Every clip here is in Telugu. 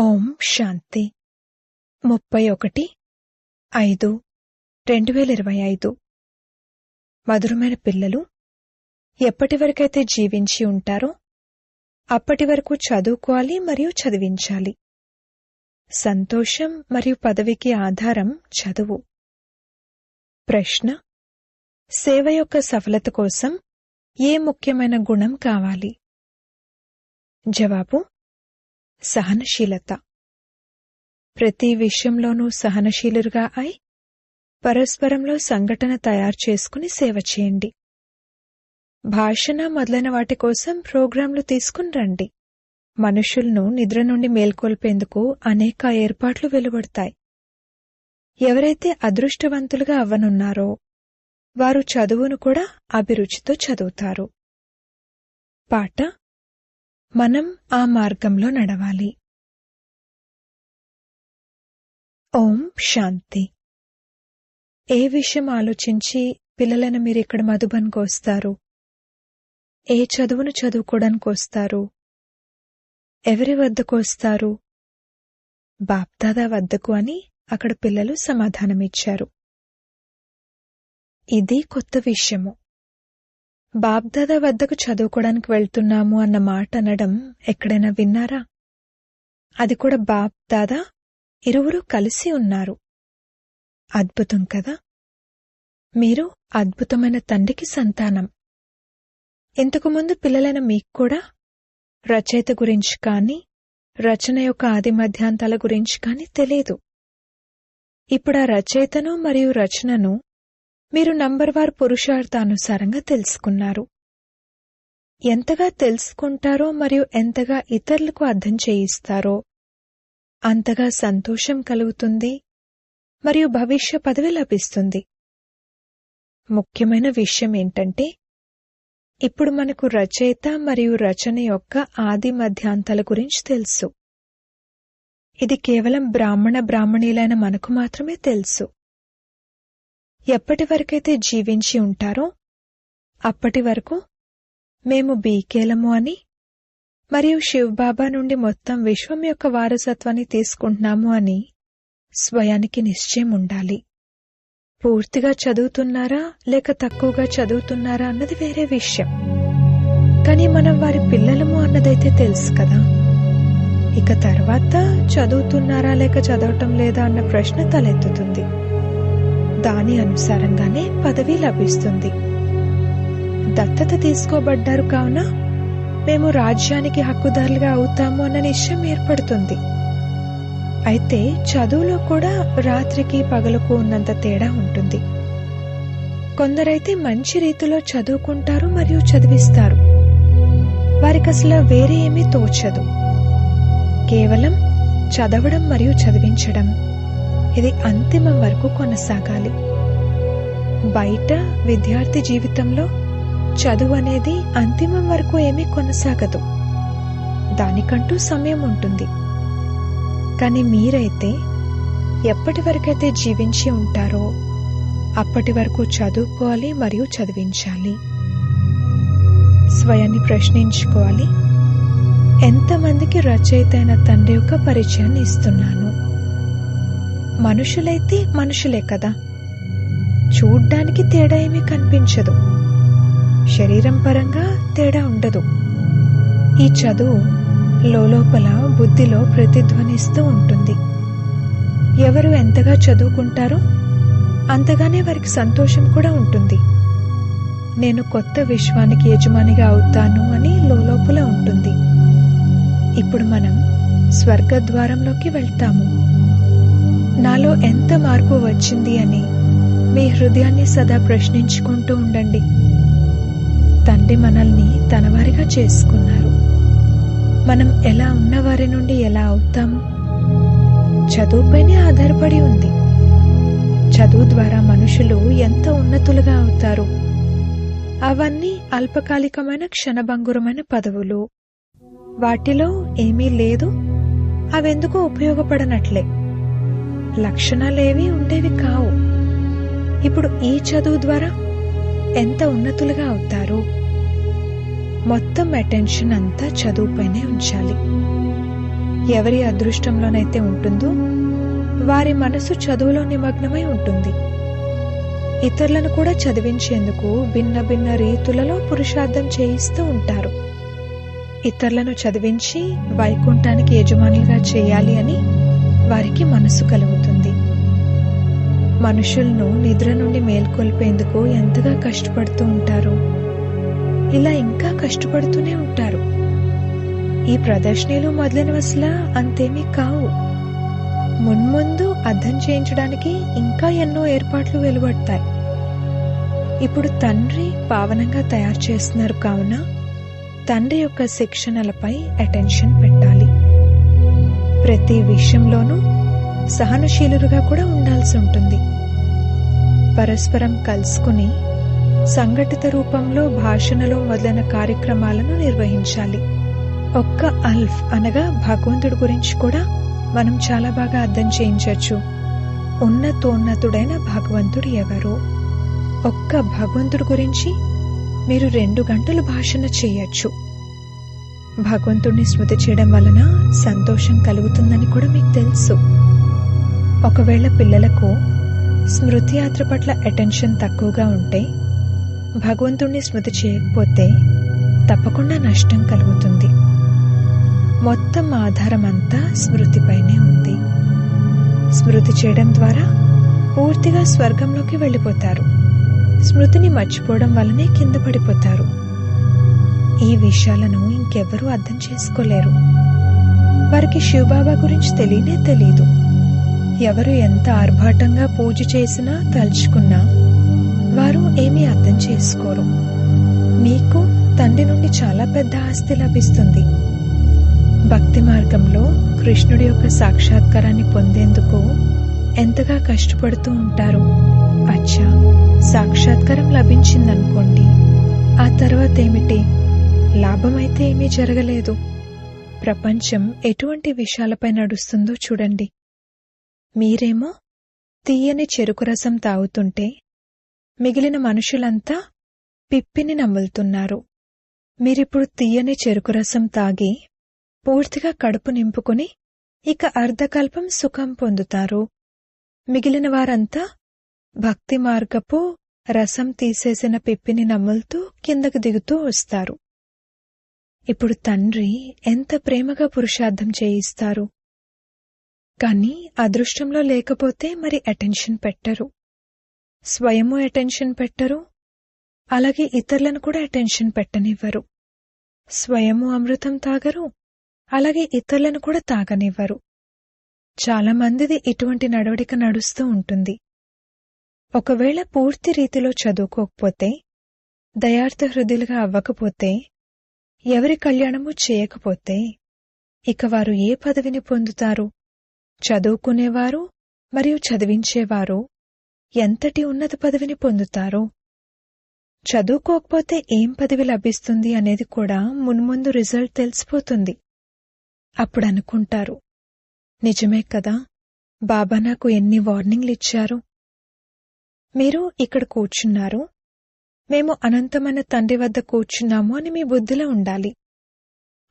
ఓం శాంతి. ముప్పై ఒకటి ఐదు రెండు వేల ఇరవై ఐదు. మధురమైన పిల్లలు ఎప్పటి వరకైతే జీవించి ఉంటారో అప్పటి వరకు చదువుకోవాలి మరియు చదివించాలి. సంతోషం మరియు పదవికి ఆధారం చదువు. ప్రశ్న సేవ యొక్క సఫలత కోసం ఏ ముఖ్యమైన గుణం కావాలి? జవాబు సహనశీలత. ప్రతి విషయంలోనూ సహనశీలురుగా అయి పరస్పరంలో సంఘటన తయారు చేసుకుని సేవ చేయండి. భాషణ మొదలైన వాటి కోసం ప్రోగ్రాంలు తీసుకుని రండి. మనుషులను నిద్ర నుండి మేల్కొల్పేందుకు అనేక ఏర్పాట్లు వెలువడతాయి. ఎవరైతే అదృష్టవంతులుగా అవ్వనున్నారో వారు చదువును కూడా అభిరుచితో చదువుతారు. పాట మనం ఆ మార్గంలో నడవాలి. ఓం శాంతి. ఏ విషయం ఆలోచించి పిల్లలను మీరు ఇక్కడ మధుబన్కు వస్తారు ఏ చదువును చదువుకోవడానికి వస్తారు ఎవరి వద్దకు వస్తారు బాప్దాదా వద్దకు అని అక్కడ పిల్లలు సమాధానమిచ్చారు. ఇది కొత్త విషయము. బాబ్దాదా వద్దకు చదువుకోవడానికి వెళ్తున్నాము అన్న మాట అనడం ఎక్కడైనా విన్నారా? అది కూడా బాబ్దాదా ఇరువురు కలిసి ఉన్నారు. అద్భుతం కదా? మీరు అద్భుతమైన తండ్రికి సంతానం. ఇంతకుముందు పిల్లలైన మీకు కూడా రచయిత గురించి కానీ రచన యొక్క ఆది మధ్యాంతాల గురించి కానీ తెలియదు. ఇప్పుడు ఆ రచయితను మరియు రచనను మీరు నంబర్ వార్ పురుషార్థానుసారంగా తెలుసుకున్నారు. ఎంతగా తెలుసుకుంటారో మరియు ఎంతగా ఇతరులకు అర్థం చేయిస్తారో అంతగా సంతోషం కలుగుతుంది మరియు భవిష్య పదవి లభిస్తుంది. ముఖ్యమైన విషయం ఏంటంటే ఇప్పుడు మనకు రచయిత మరియు రచన యొక్క ఆది మధ్యాంతాల గురించి తెలుసు. ఇది కేవలం బ్రాహ్మణ బ్రాహ్మణీలైన మనకు మాత్రమే తెలుసు. ఎప్పటి వరకైతే జీవించి ఉంటారో అప్పటి వరకు మేము బీకేలము అని మరియు శివబాబా నుండి మొత్తం విశ్వం యొక్క వారసత్వాన్ని తీసుకుంటున్నాము అని స్వయానికి నిశ్చయం ఉండాలి. పూర్తిగా చదువుతున్నారా లేక తక్కువగా చదువుతున్నారా అన్నది వేరే విషయం. కానీ మనం వారి పిల్లలము అన్నదైతే తెలుసు కదా. ఇక తర్వాత చదువుతున్నారా లేక చదవటం లేదా అన్న ప్రశ్న తలెత్తుతుంది. దాని అనుసారంగానే పదవి లభిస్తుంది. దత్తత తీసుకోబడ్డారు కావున మేము రాజ్యానికి హక్కుదారులుగా అవుతాము అన్న నిశ్చయం ఏర్పడుతుంది. అయితే చదువులో కూడా రాత్రికి పగలకు ఉన్నంత తేడా ఉంటుంది. కొందరైతే మంచి రీతిలో చదువుకుంటారు మరియు చదివిస్తారు. వారికి అసలు వేరే ఏమీ తోచదు. కేవలం చదవడం మరియు చదివించడం. ఇది అంతిమం వరకు కొనసాగాలి. బయట విద్యార్థి జీవితంలో చదువు అనేది అంతిమం వరకు ఏమీ కొనసాగదు. దానికంటూ సమయం ఉంటుంది. కానీ మీరైతే ఎప్పటి వరకైతే జీవించి ఉంటారో అప్పటి వరకు చదువుకోవాలి మరియు చదివించాలి. స్వయాన్ని ప్రశ్నించుకోవాలి. ఎంతమందికి రచయిత అయిన తండ్రి యొక్క పరిచయాన్ని ఇస్తున్నాను. మనుషులైతే మనుషులే కదా. చూడ్డానికి తేడా ఏమీ కనిపించదు. శరీరం పరంగా తేడా ఉండదు. ఈ చదువు లోపల బుద్ధిలో ప్రతిధ్వనిస్తూ ఉంటుంది. ఎవరు ఎంతగా చదువుకుంటారో అంతగానే వారికి సంతోషం కూడా ఉంటుంది. నేను కొత్త విశ్వానికి యజమానిగా అవుతాను అని లోపల ఉంటుంది. ఇప్పుడు మనం స్వర్గద్వారంలోకి వెళ్తాము. నాలో ఎంత మార్పు వచ్చింది అని మీ హృదయాన్ని సదా ప్రశ్నించుకుంటూ ఉండండి. తండ్రి మనల్ని తనవారిగా చేసుకున్నారు. మనం ఎలా ఉన్నవారి నుండి ఎలా అవుతాము చదువుపైనే ఆధారపడి ఉంది. చదువు ద్వారా మనుషులు ఎంత ఉన్నతులుగా అవుతారు? అవన్నీ అల్పకాలికమైన క్షణభంగురమైన పదవులు. వాటిలో ఏమీ లేదు. అవెందుకు ఉపయోగపడనట్లే. లక్షణాలేవి ఉండేవి కావు. ఇప్పుడు ఈ చదువు ద్వారా ఎంత ఉన్నతులుగా అవుతారు? మొత్తం అటెన్షన్ అంతా చదువుపైనే ఉంచాలి. ఎవరి అదృష్టంలోనైతే ఉంటుందో వారి మనసు చదువులో నిమగ్నమై ఉంటుంది. ఇతరులను కూడా చదివించేందుకు భిన్న భిన్న రీతులలో పురుషార్థం చేయిస్తూ ఉంటారు. ఇతరులను చదివించి వైకుంఠానికి యజమానులుగా చేయాలి అని వారికి మనసు కలుగుతుంది. మనుషులను నిద్ర నుండి మేల్కొల్పేందుకు ఎంతగా కష్టపడుతూ ఉంటారు? ఇలా ఇంకా కష్టపడుతూనే ఉంటారు. ఈ ప్రదర్శనలు మొదలైన అసలు అంతేమీ కావు. మున్ముందు అర్థం చేయించడానికి ఇంకా ఎన్నో ఏర్పాట్లు వెలువడతాయి. ఇప్పుడు తండ్రి పావనంగా తయారు చేస్తున్నారు కావున తండ్రి యొక్క శిక్షణలపై అటెన్షన్ పెట్టాలి. ప్రతి విషయంలోనూ సహనశీలురుగా కూడా ఉండాల్సి ఉంటుంది. పరస్పరం కలుసుకుని సంఘటిత రూపంలో భాషణలో మొదలైన కార్యక్రమాలను నిర్వహించాలి. ఒక్క అల్ఫ్ అనగా భగవంతుడి గురించి కూడా మనం చాలా బాగా అర్థం చేయించవచ్చు. ఉన్నతోన్నతుడైన భగవంతుడు ఎవరు? ఒక్క భగవంతుడి గురించి మీరు రెండు గంటలు భాషణ చేయొచ్చు. భగవంతుడిని స్మృతి చేయడం వలన సంతోషం కలుగుతుందని కూడా మీకు తెలుసు. ఒకవేళ పిల్లలకు స్మృతి యాత్ర పట్ల అటెన్షన్ తక్కువగా ఉంటే భగవంతుణ్ణి స్మృతి చేయకపోతే తప్పకుండా నష్టం కలుగుతుంది. మొత్తం ఆధారం అంతా స్మృతిపైనే ఉంది. స్మృతి చేయడం ద్వారా పూర్తిగా స్వర్గంలోకి వెళ్ళిపోతారు. స్మృతిని మర్చిపోవడం వల్లనే కింద పడిపోతారు. ఈ విషయాలను ఇంకెవ్వరూ అర్థం చేసుకోలేరు. వారికి శివబాబా గురించి తెలియనే తెలీదు. ఎవరు ఎంత ఆర్భాటంగా పూజ చేసినా తలుచుకున్నా వారు ఏమీ అర్థం చేసుకోరు. మీకు తండ్రి నుండి చాలా పెద్ద ఆస్తి లభిస్తుంది. భక్తి మార్గంలో కృష్ణుడి యొక్క సాక్షాత్కారాన్ని పొందేందుకు ఎంతగా కష్టపడుతూ ఉంటారు. అచ్చా సాక్షాత్కారం లభించిందనుకోండి. ఆ తర్వాత ఏమిటి? లాభమైతే ఏమీ జరగలేదు. ప్రపంచం ఎటువంటి విషయాలపై నడుస్తుందో చూడండి. మీరేమో తీయని చెరుకు రసం తాగుతుంటే మిగిలిన మనుషులంతా పిప్పిని నములుతున్నారు. మీరిప్పుడు తీయని చెరుకు రసం తాగి పూర్తిగా కడుపు నింపుకుని ఇక అర్ధకల్పం సుఖం పొందుతారు. మిగిలిన వారంతా భక్తి మార్గపు రసం తీసేసిన పిప్పిని నములుతూ కిందకు దిగుతూ వస్తారు. ఇప్పుడు తండ్రి ఎంత ప్రేమగా పురుషార్థం చేయిస్తారు. కానీ అదృష్టంలో లేకపోతే మరి అటెన్షన్ పెట్టరు. స్వయము అటెన్షన్ పెట్టరు. అలాగే ఇతరులను కూడా అటెన్షన్ పెట్టనివ్వరు. స్వయము అమృతం తాగరు. అలాగే ఇతరులను కూడా తాగనివ్వరు. చాలా మందిది ఇటువంటి నడవడిక నడుస్తూ ఉంటుంది. ఒకవేళ పూర్తి రీతిలో చదువుకోకపోతే దయార్థ హృదయులుగా అవ్వకపోతే ఎవరి కళ్యాణము చేయకపోతే ఇక వారు ఏ పదవిని పొందుతారు? చదువుకునేవారు మరియు చదివించేవారు ఎంతటి ఉన్నత పదవిని పొందుతారు. చదువుకోకపోతే ఏం పదవి లభిస్తుంది అనేది కూడా మున్ముందు రిజల్ట్ తెలిసిపోతుంది. అప్పుడు అనుకుంటారు నిజమే కదా బాబా నాకు ఎన్ని వార్నింగ్లు ఇచ్చారు. మీరు ఇక్కడ కూర్చున్నారు. మేము అనంతమైన తండ్రి వద్ద కూర్చున్నాము అని మీ బుద్ధిలో ఉండాలి.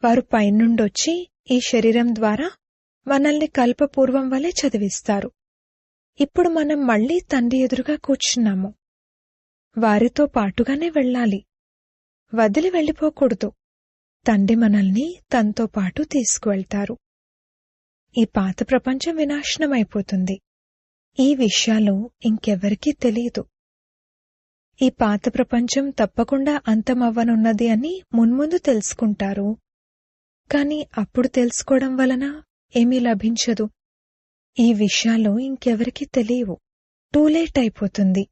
వారు పైనుండొచ్చి ఈ శరీరం ద్వారా మనల్ని కల్పపూర్వం వలె చదివిస్తారు. ఇప్పుడు మనం మళ్ళీ తండ్రి ఎదురుగా కూర్చున్నాము. వారితో పాటుగానే వెళ్ళాలి. వదిలి వెళ్ళిపోకూడదు. తండ్రి మనల్ని తనతో పాటు తీసుకువెళ్తారు. ఈ పాత ప్రపంచం వినాశనమైపోతుంది. ఈ విషయాలు ఇంకెవరికీ తెలియదు. ఈ పాత ప్రపంచం తప్పకుండా అంతమవ్వనున్నది అని మున్ముందు తెలుసుకుంటారు. కాని అప్పుడు తెలుసుకోవడం వలన ఏమీ లభించదు. ఈ విషయాలు ఇంకెవరికీ తెలియవు. టూ లేట్ అయిపోతుంది.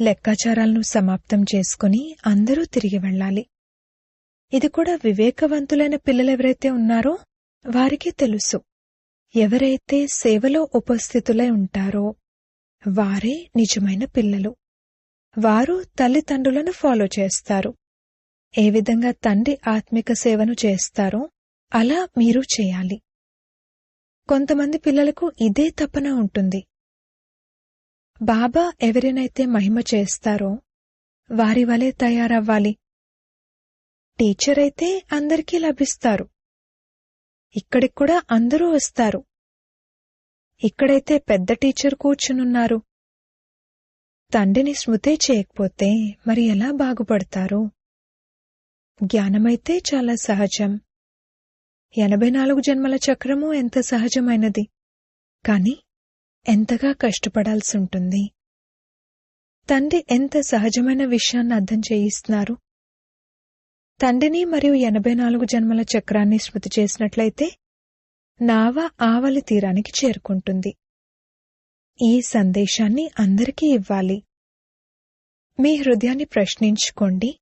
లెక్కాచారాలను సమాప్తం చేసుకుని అందరూ తిరిగి వెళ్ళాలి. ఇది కూడా వివేకవంతులైన పిల్లలెవరైతే ఉన్నారో వారికి తెలుసు. ఎవరైతే సేవలో ఉపస్థితులై ఉంటారో వారే నిజమైన పిల్లలు. వారు తల్లిదండ్రులను ఫాలో చేస్తారు. ఏ విధంగా తండ్రి ఆత్మిక సేవను చేస్తారో అలా మీరు చేయాలి. కొంతమంది పిల్లలకు ఇదే తపన ఉంటుంది. బాబా ఎవరినైతే మహిమ చేస్తారో వారి వలె తయారవ్వాలి. టీచర్ అయితే అందరికీ లభిస్తారు. ఇక్కడికి కూడా అందరూ వస్తారు. ఇక్కడైతే పెద్ద టీచర్ కూర్చునున్నారు. తండ్రిని స్మృతే చేయకపోతే మరి ఎలా బాగుపడతారు? జ్ఞానమైతే చాలా సహజం. ఎనభై నాలుగు జన్మల చక్రము ఎంత సహజమైనది? కాని ఎంతగా కష్టపడాల్సి ఉంటుంది తండ్రి ఎంత సహజమైన విషయాన్ని అర్థం చేయిస్తున్నారు? తండ్రిని మరియు ఎనభై నాలుగు జన్మల చక్రాన్ని స్మృతి చేసినట్లయితే నావ ఆవలి తీరానికి చేరుకుంటుంది. ఈ సందేశాన్ని అందరికీ ఇవ్వాలి. మీ హృదయాన్ని ప్రశ్నించుకోండి.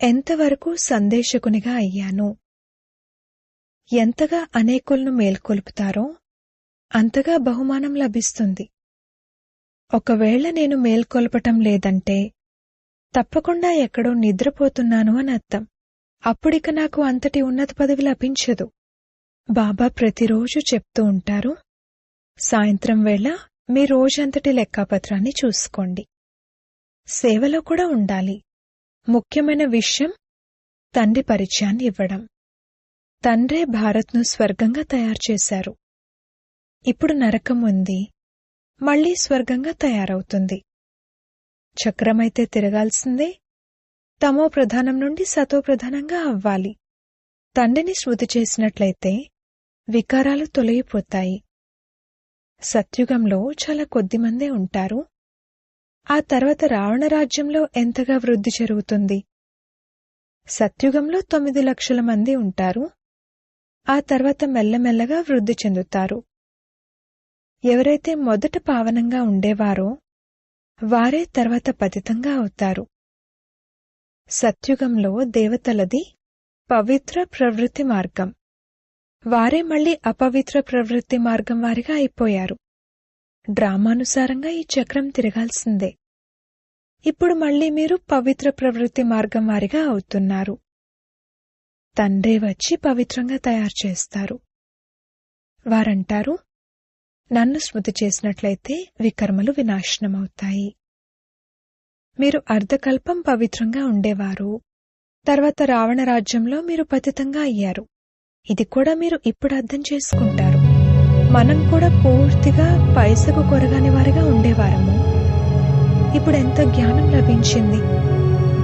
ఎంతవరకు సందేశకునిగా అయ్యాను? ఎంతగా అనేకులను మేల్కొల్పుతారో అంతగా బహుమానం లభిస్తుంది. ఒకవేళ నేను మేల్కొల్పటం లేదంటే తప్పకుండా ఎక్కడో నిద్రపోతున్నాను అని అర్థం. అప్పుడిక నాకు అంతటి ఉన్నత పదవి లభించదు. బాబా ప్రతిరోజు చెప్తూ ఉంటారు సాయంత్రం వేళ మీ రోజంతటి లెక్కాపత్రాన్ని చూసుకోండి. సేవలో కూడా ఉండాలి. ముఖ్యమైన విషయం తండ్రి పరిచయాన్ని ఇవ్వడం. తండ్రే భారత్ను స్వర్గంగా తయారు చేశారు. ఇప్పుడు నరకం ఉంది. మళ్ళీ స్వర్గంగా తయారవుతుంది. చక్రమైతే తిరగాల్సిందే. తమో ప్రధానం నుండి సతో ప్రధానంగా అవ్వాలి. తండ్రిని శృతి చేసినట్లయితే వికారాలు తొలగిపోతాయి. సత్యుగంలో చాలా కొద్దిమందే ఉంటారు. ఆ తర్వాత రావణ రాజ్యంలో ఎంతగా వృద్ధి జరుగుతుంది? సత్యుగంలో తొమ్మిది లక్షల మంది ఉంటారు. ఆ తర్వాత మెల్లమెల్లగా వృద్ధి చెందుతారు. ఎవరైతే మొదట పావనంగా ఉండేవారో వారే తర్వాత పతితంగా అవుతారు. సత్యుగంలో దేవతలది పవిత్ర ప్రవృత్తి మార్గం. వారే మళ్ళీ అపవిత్ర ప్రవృత్తి మార్గం వారిగా అయిపోయారు. డ్రామానుసారంగా ఈ చక్రం తిరగాల్సిందే. ఇప్పుడు మళ్ళీ మీరు పవిత్ర ప్రవృత్తి మార్గం వారిగా అవుతున్నారు. తండ్రే వచ్చి పవిత్రంగా తయారు చేస్తారు. వారంటారు నన్ను స్మృతి చేసినట్లయితే వికర్మలు వినాశనమవుతాయి. మీరు అర్ధకల్పం పవిత్రంగా ఉండేవారు. తర్వాత రావణ రాజ్యంలో మీరు పతితంగా అయ్యారు. ఇది కూడా మీరు ఇప్పుడు అర్థం చేసుకుంటారు. మనం కూడా పూర్తిగా పైసకు కొరగాని వారిగా ఉండేవారము. ఇప్పుడు ఎంతో జ్ఞానం లభించింది.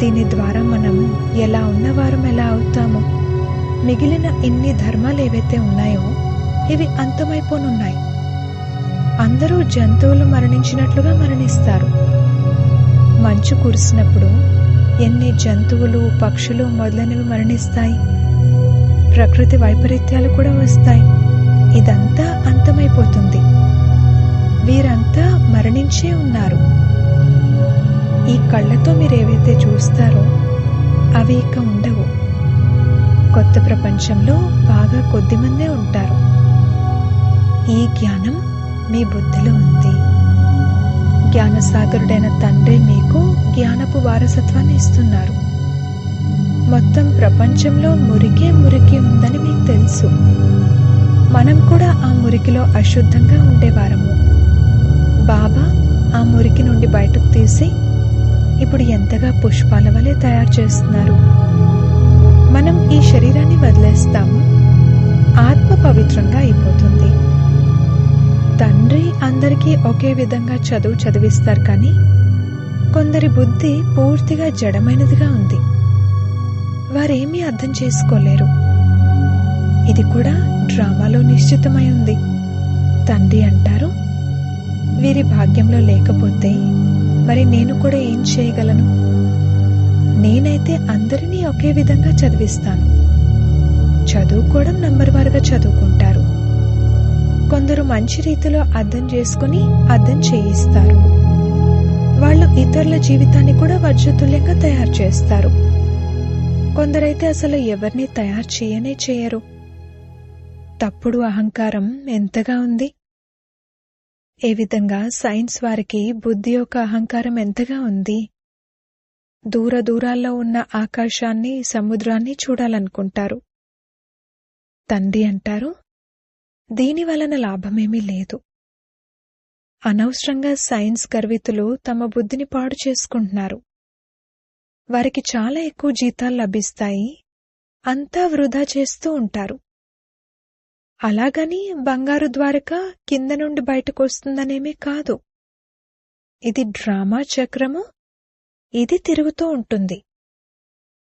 దీని ద్వారా మనం ఎలా ఉన్నవారం ఎలా అవుతామో మిగిలిన ఇన్ని ధర్మాలు ఏవైతే ఉన్నాయో ఇవి అంతమైపోనున్నాయి. అందరూ జంతువులు మరణించినట్లుగా మరణిస్తారు. మంచు కురిసినప్పుడు ఎన్ని జంతువులు పక్షులు మొదలైనవి మరణిస్తాయి. ప్రకృతి వైపరీత్యాలు కూడా వస్తాయి. ఇదంతా అంతమైపోతుంది. వీరంతా మరణించే ఉన్నారు. ఈ కళ్ళతో మీరేవైతే చూస్తారో అవి ఇక ఉండవు. కొత్త ప్రపంచంలో బాగా కొద్దిమందే ఉంటారు. ఈ జ్ఞానం మీ బుద్ధిలో ఉంది. జ్ఞానసాగరుడైన తండ్రి మీకు జ్ఞానపు వారసత్వాన్ని ఇస్తున్నారు. మొత్తం ప్రపంచంలో మురికే మురికి ఉందని మీకు తెలుసు. మనం కూడా ఆ మురికిలో అశుద్ధంగా ఉండేవారము బాబా ఆ మురికి నుండి బయటకు తీసి ఇప్పుడు ఎంతగా పుష్పాల వలె తయారు చేస్తున్నారు? మనం ఈ శరీరాన్ని వదిలేస్తాము. ఆత్మ పవిత్రంగా అయిపోతుంది. తండ్రి అందరికీ ఒకే విధంగా చదువు చదివిస్తారు కానీ కొందరి బుద్ధి పూర్తిగా జడమైనదిగా ఉంది. వారేమీ అర్థం చేసుకోలేరు. ఇది కూడా డ్రామాలో నిశ్చితమై ఉంది. తండ్రి అంటారు వీరి భాగ్యంలో లేకపోతే మరి నేను కూడా ఏం చేయగలను? నేనైతే అందరినీ ఒకే విధంగా చదివిస్తాను. చదువుకోవడం నంబర్ వారుగా చదువుకుంటారు. కొందరు మంచి రీతిలో అర్థం చేసుకుని అర్థం చేయిస్తారు. వాళ్ళు ఇతరుల జీవితాన్ని కూడా వజ్రతుల్యంగా తయారు చేస్తారు. కొందరైతే అసలు ఎవరిని తయారు చేయనే చేయరు. తప్పుడు అహంకారం ఎంతగా ఉంది? ఏ విధంగా సైన్స్ వారికి బుద్ధి యొక్క అహంకారం ఎంతగా ఉంది? దూర దూరాల్లో ఉన్న ఆకాశాన్ని సముద్రాన్ని చూడాలనుకుంటారు. తండ్రి అంటారు దీని వలన లాభమేమీ లేదు. అనవసరంగా సైన్స్ గర్వితులు తమ బుద్ధిని పాడు చేసుకుంటున్నారు. వారికి చాలా ఎక్కువ జీతాలు లభిస్తాయి. అంతా వృధా చేస్తూ ఉంటారు. అలాగని బంగారు ద్వారక కింద నుండి బయటకు కాదు. ఇది డ్రామా చక్రము. ఇది తిరుగుతూ ఉంటుంది.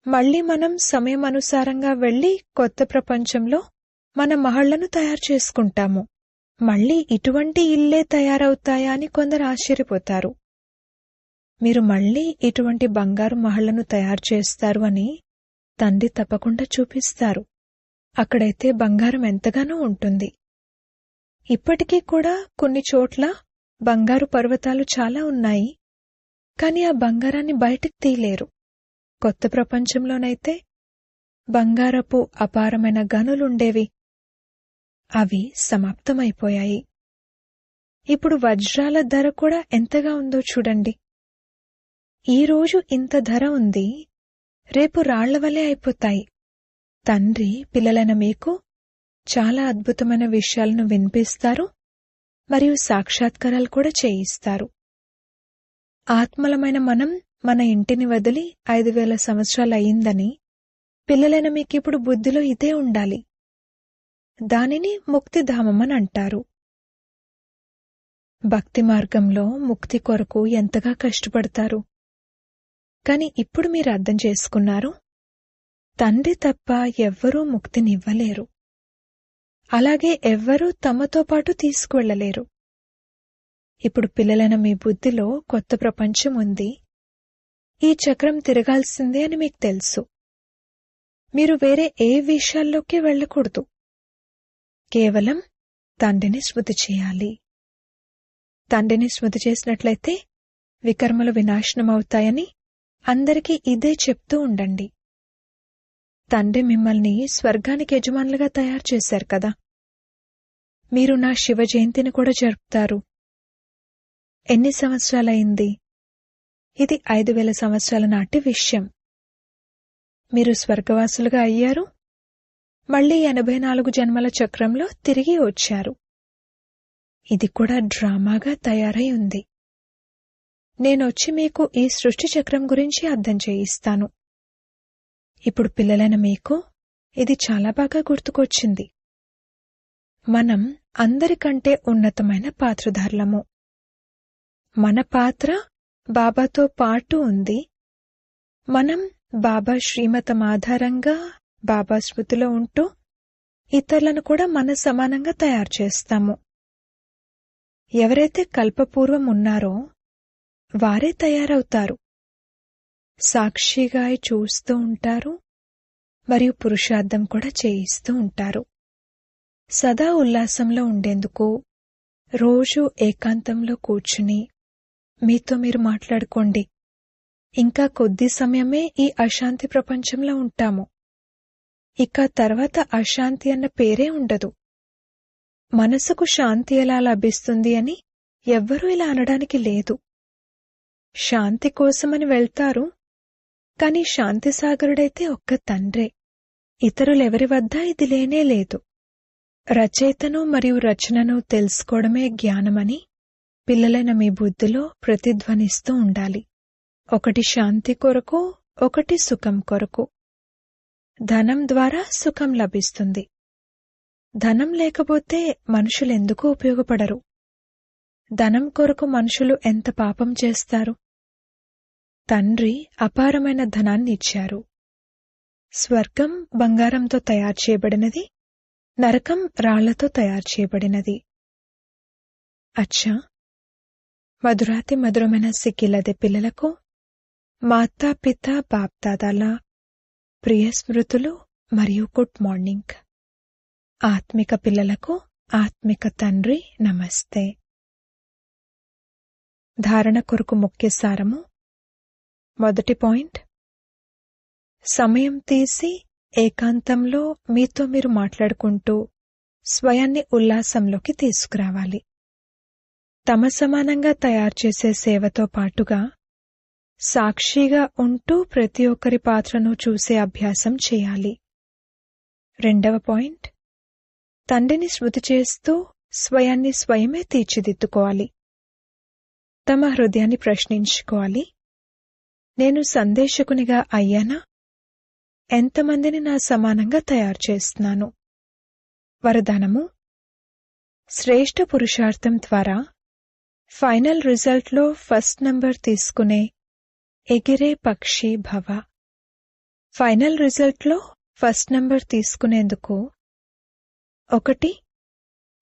మళ్ళీ మనం సమయం అనుసారంగా వెళ్ళి కొత్త ప్రపంచంలో మన మహళ్ళను తయారు చేసుకుంటాము. మళ్ళీ ఇటువంటి ఇల్లే తయారవుతాయా అని కొందరు ఆశ్చర్యపోతారు. మీరు మళ్ళీ ఇటువంటి బంగారు మహళ్ళను తయారు చేస్తారు అని తండ్రి తప్పకుండా చూపిస్తారు. అక్కడైతే బంగారం ఎంతగానో ఉంటుంది. ఇప్పటికీ కూడా కొన్ని చోట్ల బంగారు పర్వతాలు చాలా ఉన్నాయి. కాని ఆ బంగారాన్ని బయటకు తీయలేరు. కొత్త ప్రపంచంలోనైతే బంగారపు అపారమైన గనులుండేవి. అవి సమాప్తమైపోయాయి. ఇప్పుడు వజ్రాల ధర కూడా ఎంతగా ఉందో చూడండి. ఈరోజు ఇంత ధర ఉంది. రేపు రాళ్ళ వలె అయిపోతాయి. తండ్రి పిల్లలైన మీకు చాలా అద్భుతమైన విషయాలను వినిపిస్తారు మరియు సాక్షాత్కారాలు కూడా చేయిస్తారు. ఆత్మలమైన మనం మన ఇంటిని వదిలి ఐదు వేల సంవత్సరాలు అయిందని పిల్లలైన మీకిప్పుడు బుద్ధిలో ఇదే ఉండాలి. దానిని ముక్తిధామమని అంటారు. భక్తి మార్గంలో ముక్తి కొరకు ఎంతగా కష్టపడతారు? కాని ఇప్పుడు మీరు అర్థం చేసుకున్నారు తండ్రి తప్ప ఎవ్వరూ ముక్తినివ్వలేరు. అలాగే ఎవ్వరూ తమతో పాటు తీసుకువెళ్ళలేరు ఇప్పుడు పిల్లలైన మీ బుద్ధిలో కొత్త ప్రపంచం ఉంది. ఈ చక్రం తిరగాల్సిందే అని మీకు తెలుసు. మీరు వేరే ఏ విషయాల్లోకి వెళ్ళకూడదు. కేవలం తండ్రిని స్మృతి చేయాలి. తండ్రిని స్మృతి చేసినట్లయితే వికర్మలు వినాశనమవుతాయని అందరికీ ఇదే చెప్తూ ఉండండి. తండ్రి మిమ్మల్ని స్వర్గానికి యజమానులుగా తయారు చేశారు కదా. మీరు నా శివ జయంతిని కూడా జరుపుతారు. ఎన్ని సంవత్సరాలైంది? ఇది ఐదు వేల సంవత్సరాల నాటి విషయం. మీరు స్వర్గవాసులుగా అయ్యారు. మళ్ళీ ఎనభై నాలుగు జన్మల చక్రంలో తిరిగి వచ్చారు. ఇది కూడా డ్రామాగా తయారై ఉంది. నేనొచ్చి మీకు ఈ సృష్టి చక్రం గురించి అర్థం చేయిస్తాను. ఇప్పుడు పిల్లలైన మీకు ఇది చాలా బాగా గుర్తుకొచ్చింది. మనం అందరికంటే ఉన్నతమైన పాత్రధారులము. మన పాత్ర బాబాతో పాటు ఉంది. మనం బాబా శ్రీమతం ఆధారంగా బాబా స్మృతిలో ఉంటూ ఇతరులను కూడా మన సమానంగా తయారు చేస్తాము. ఎవరైతే కల్పపూర్వం ఉన్నారో వారే తయారవుతారు. సాక్షిగా చూస్తూ ఉంటారు మరియు పురుషార్థం కూడా చేయిస్తూ ఉంటారు. సదా ఉల్లాసంలో ఉండేందుకు రోజు ఏకాంతంలో కూర్చుని మీతో మీరు మాట్లాడుకోండి. ఇంకా కొద్ది సమయమే ఈ అశాంతి ప్రపంచంలో ఉంటాము. ఇక తర్వాత అశాంతి అన్న పేరే ఉండదు. మనసుకు శాంతి ఎలా లభిస్తుంది అని ఎవ్వరూ ఇలా అనడానికి లేదు. శాంతి కోసమని వెళ్తారు కాని శాంతిసాగరుడైతే ఒక్క తండ్రే. ఇతరులెవరి వద్ద ఇది లేనే లేదు. రచయితను మరియు రచనను తెలుసుకోవడమే జ్ఞానమని పిల్లలైన మీ బుద్ధిలో ప్రతిధ్వనిస్తూ ఉండాలి. ఒకటి శాంతి కొరకు ఒకటి సుఖం కొరకు. ధనం ద్వారా సుఖం లభిస్తుంది. ధనం లేకపోతే మనుషులెందుకు ఉపయోగపడరు? ధనం కొరకు మనుషులు ఎంత పాపం చేస్తారు? తండ్రి అపారమైన ధనాన్ని ఇచ్చారు స్వర్గం బంగారంతో తయారు చేయబడినది నరకం రాళ్ళతో తయారు చేయబడినది. అచ్చా! మధురాతి మధురమైన సిక్కిలదే పిల్లలకు మాతాపిత బాప్దాదాల ప్రియ స్మృతులు మరియు గుడ్ మార్నింగ్. ఆత్మిక పిల్లలకు ఆత్మిక తండ్రి నమస్తే. ధారణ కొరకు ముఖ్య సారము మొదటి పాయింట్. సమయం తీసి ఏకాంతంలో మీతో మీరు మాట్లాడుకుంటూ స్వయాన్ని ఉల్లాసంలోకి తీసుకురావాలి. తమ సమానంగా తయారు చేసే సేవతో పాటుగా సాక్షిగా ఉంటూ ప్రతి ఒక్కరి పాత్రను చూసే అభ్యాసం చేయాలి. రెండవ పాయింట్. తండ్రిని శృతి చేస్తూ స్వయాన్ని స్వయమే తీర్చిదిద్దుకోవాలి. తమ హృదయాన్ని ప్రశ్నించుకోవాలి. నేను సందేశకునిగా అయ్యానా? ఎంతమందిని నా సమానంగా తయారు చేస్తున్నాను? వరదానము. శ్రేష్ఠ పురుషార్థం ద్వారా ఫైనల్ రిజల్ట్లో ఫస్ట్ నంబర్ తీసుకునే ఎగిరే పక్షి భవ. ఫైనల్ రిజల్ట్లో ఫస్ట్ నంబర్ తీసుకునేందుకు ఒకటి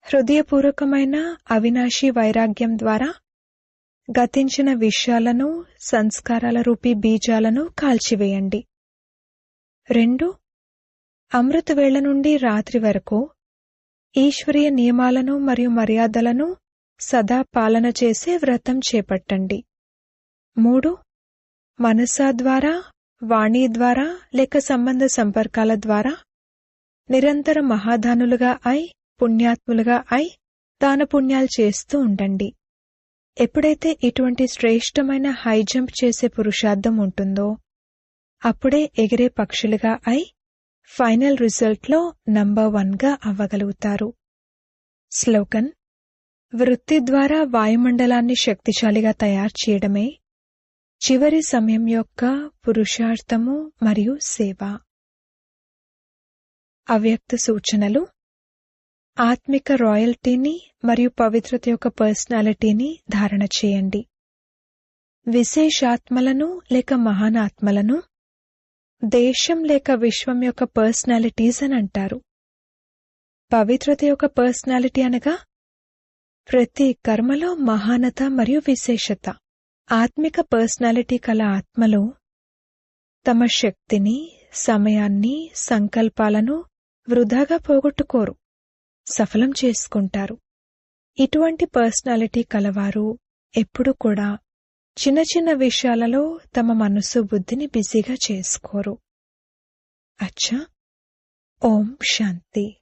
హృదయపూర్వకమైన అవినాశి వైరాగ్యం ద్వారా గతించిన విషయాలను సంస్కారాల రూపీ బీజాలను కాల్చివేయండి. రెండు అమృతవేళ నుండి రాత్రి వరకు ఈశ్వరీయ నియమాలను మరియు మర్యాదలను సదా పాలన చేసే వ్రతం చేపట్టండి. మూడు మనసా ద్వారా వాణి ద్వారా లేక సంబంధ సంపర్కాల ద్వారా నిరంతర మహాదానులుగా అయి పుణ్యాత్ములుగా అయి దాన పుణ్యాలు చేస్తూ ఉండండి. ఎప్పుడైతే ఇటువంటి శ్రేష్టమైన హై జంప్ చేసే పురుషార్థం ఉంటుందో అప్పుడే ఎగిరే పక్షులుగా అయి ఫైనల్ రిజల్ట్లో నంబర్ వన్గా అవ్వగలుగుతారు. స్లోగన్ వృత్తి ద్వారా వాయుమండలాన్ని శక్తిశాలిగా తయారు చేయడమే చివరి సమయం యొక్క పురుషార్థము మరియు సేవ. అవ్యక్త సూచనలు ఆత్మిక రాయల్టీని మరియు పవిత్రత యొక్క పర్సనాలిటీని ధారణ చేయండి. విశేషాత్మలను లేక మహానాత్మలను దేశం లేక విశ్వం యొక్క పర్సనాలిటీస్ అని అంటారు. పవిత్రత యొక్క పర్సనాలిటీ అనగా ప్రతి కర్మలో మహానత మరియు విశేషత. ఆత్మిక పర్సనాలిటీ కల ఆత్మలు తమ శక్తిని సమయాన్ని సంకల్పాలను వృధాగా పోగొట్టుకోరు. సఫలం చేసుకుంటారు. ఇటువంటి పర్సనాలిటీ కలవారు ఎప్పుడు కూడా చిన్న చిన్న విషయాలలో తమ మనసు బుద్ధిని బిజీగా చేసుకోరు. అచ్చా. ఓం శాంతి.